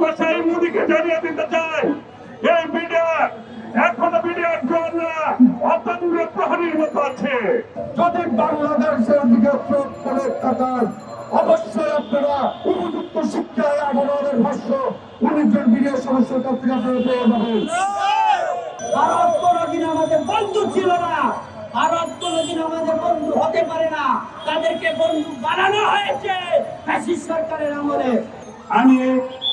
কষাই মোদীকে জানিয়ে দিতে চাই এই মিডিয়া এখনও মিডিয়ার প্রহরীর মতো আছে। যদি বাংলাদেশের দিকে চোখ করে তাকান অবশ্যই আপনারা উপযুক্ত শিক্ষায় আগমনের ভাষ্য উনিশজন বিডিও সদস্যের কাছ থেকে আপনারা পেয়ে যাবেন। ভারত কোনোদিন আমাদের বন্ধু ছিল না ভারত কোনোদিন আমাদের বন্ধু হতে পারে না তাদেরকে বন্ধু বানানো হয়েছে ফ্যাসিস্ট সরকারের আমলে। আমি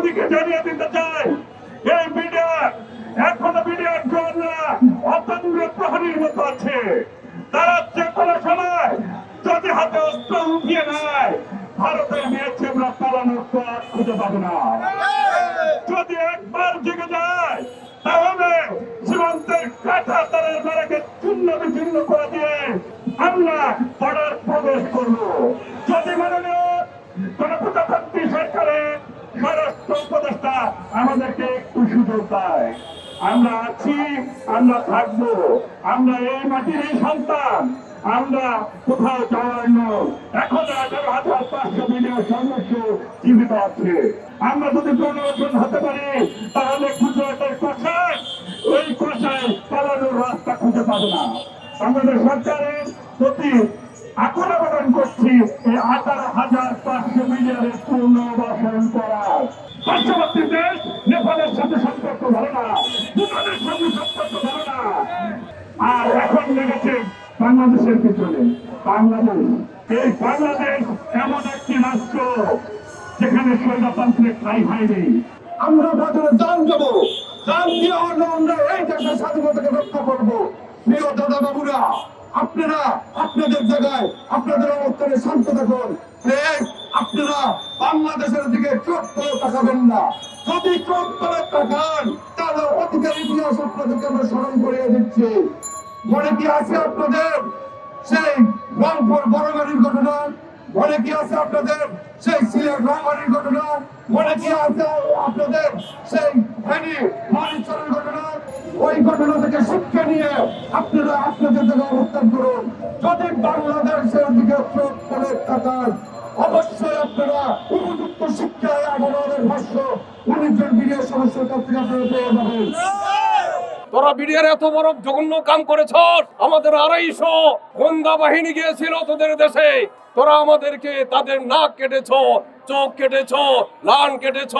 মোদীকে জানিয়ে দিতে চাই, এই মিডিয়া এখনও মিডিয়ার জন্য অতন্ত্র প্রহরীর মতো আছে। তারা যে কোনো সময় যদি হাতে অস্ত্র উঠিয়ে নেয়, ভারতের মেয়ে চেমরা পালানোর পথ খুঁজে পাবে না। যদি একবার জেগে যায়, তাহলে সীমান্তের কাঁটা তারের বেড়াকে চূর্ণ বিচূর্ণ করে দিয়ে আমরা বর্ডার প্রবেশ করব। আমাদেরকে একটু সুযোগ দেয় আমরা আছি, আমরা থাকব, আমরা এই মাটির এই সন্তান, আমরা কোথাও যাওয়ার নয়। এখন আঠারো হাজার পাঁচশো মিলিয়ন সদস্য জীবিত আছে। আমরা যদি পরিবর্তন হতে পারি, তাহলে গুজরাটের কষায় ওই কষায় পালানোর রাস্তা খুঁজে পাবে না। আমাদের সরকারের প্রতি এখন আবেদন করছি, এই আঠারো হাজার পাঁচশো মিলিয়নের পুনর্বাসন করার পার্শ্ববর্তী দেশ নেপালের সাথে সম্পর্ক ভালো না ভুটানের সঙ্গে সম্পর্ক ভালো না আর এখন লেগেছে বাংলাদেশের পিছনে বাংলাদেশ এই বাংলাদেশ এমন একটি রাষ্ট্র যেখানে স্বৈরতন্ত্রের ঠাই হয়নি আমরা বাজারে দান দেবো। দান দিয়ে আমরা এই দেশের স্বাধীনতাকে রক্ষা করব। প্রিয় দাদা বাবুরা আপনারা আপনাদের জায়গায় আপনাদের অবস্থানে শান্ত থাকুন। আপনারা বাংলাদেশের দিকে চোখ করে তাকাবেন না। যদি চোখ করে তাকান তাহলে অধিকার ইতিহাস আপনাদেরকে আমরা স্মরণ করিয়ে দিচ্ছি। মনে কি আছে আপনাদের? সেই রংপুর বড়গাড়ির ঘটনা মনে আছে আপনাদের, সেই সিলেট রংবাড়ির ঘটনা মনে আছে আপনাদের, সেই ফেনী মরিচরের ঘটনা। ওই ঘটনা থেকে শিক্ষা নিয়ে আপনারা আপনাদের জায়গায় অবস্থান করুন। যদি বাংলাদেশের দিকে চোখ করে তাকান, অবশ্যই আপনারা উপযুক্ত শিক্ষায় আগমনের ভাষ্য উনিশজন বিডিও সদস্যের কাছ থেকে আপনারা পেয়ে যাবেন। তোরা বিডিআর এত বড় জঘন্য কাম করেছ আমাদের আড়াইশো গোন্দা বাহিনী গিয়েছিল তোদের দেশে তোরা আমাদেরকে তাদের নাক কেটেছ, চোখ কেটেছ, লান কেটেছ,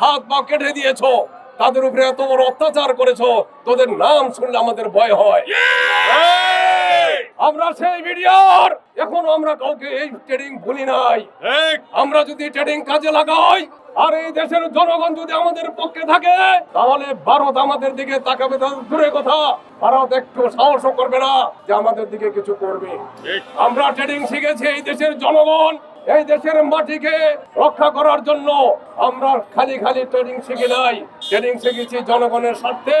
হাত পা কেটে দিয়েছ তাদের উপরে এত বড় অত্যাচার করেছ, তোদের নাম শুনলে আমাদের ভয় হয়! আমরা সেই বিডিআর এখন আমরা কাউকে এই ট্রেডিং ভুলি নাই। আমরা যদি ট্রেডিং কাজে লাগাই আর এই দেশের জনগণ যদি আমাদের পক্ষে থাকে তাহলে ভারত আমাদের দিকে তাকাবে দূরে কথা। ভারত একটু সাহস করবে না যে আমাদের দিকে কিছু করবে। আমরা ট্রেডিং শিখেছি এই দেশের জনগণ এই দেশের মাটিকে রক্ষা করার জন্য। আমরা খালি খালি ট্রেডিং শিখি নাই। ট্রেনিং শিখেছি জনগণের স্বার্থে।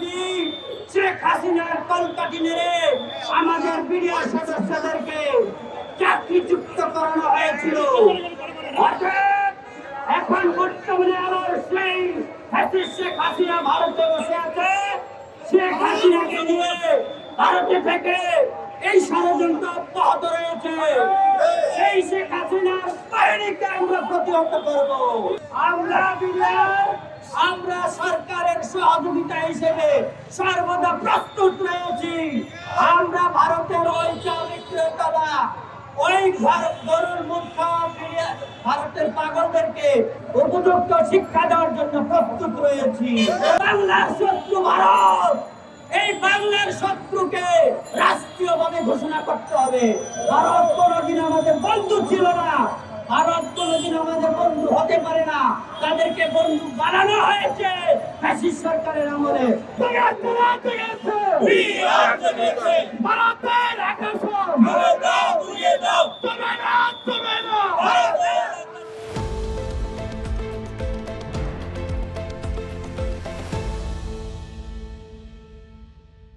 মোদি শেখ হাসিনার কলকাঠি নেড়ে আমাদের বিডিআর সদস্যদেরকে চাকরিযুক্ত করানো হয়েছিল। এখন বর্তমানে আবার সেই শেখ হাসিনা ভারতে বসে আছে। শেখ হাসিনাকে নিয়ে ভারতে থেকে এই ষড়যন্ত্র অব্যাহত রয়েছে। সেই শেখ হাসিনার বাহিনীকে আমরা প্রতিহত করব। আমরা বিরিয়ার আমরা সরকারের সহযোগিতা হিসেবে সর্বদা প্রস্তুত রয়েছি। আমরা ভারতের ওই চাল বিক্রেতারা ওই গরুর ভারতের পাগলদেরকে উপযুক্ত শিক্ষা দেওয়ার জন্য প্রস্তুত রয়েছি। বাংলার শত্রু ভারত! এই বাংলার শত্রুকে রাষ্ট্রীয়ভাবে ঘোষণা করতে হবে। ভারত কোনোদিন আমাদের বন্ধু ছিল না। ভারত কোনোদিন আমাদের বন্ধু হতে পারে না। তাদেরকে বন্ধু বানানো হয়েছে। ফ্যাসিস সরকারের আমলে। ভারতের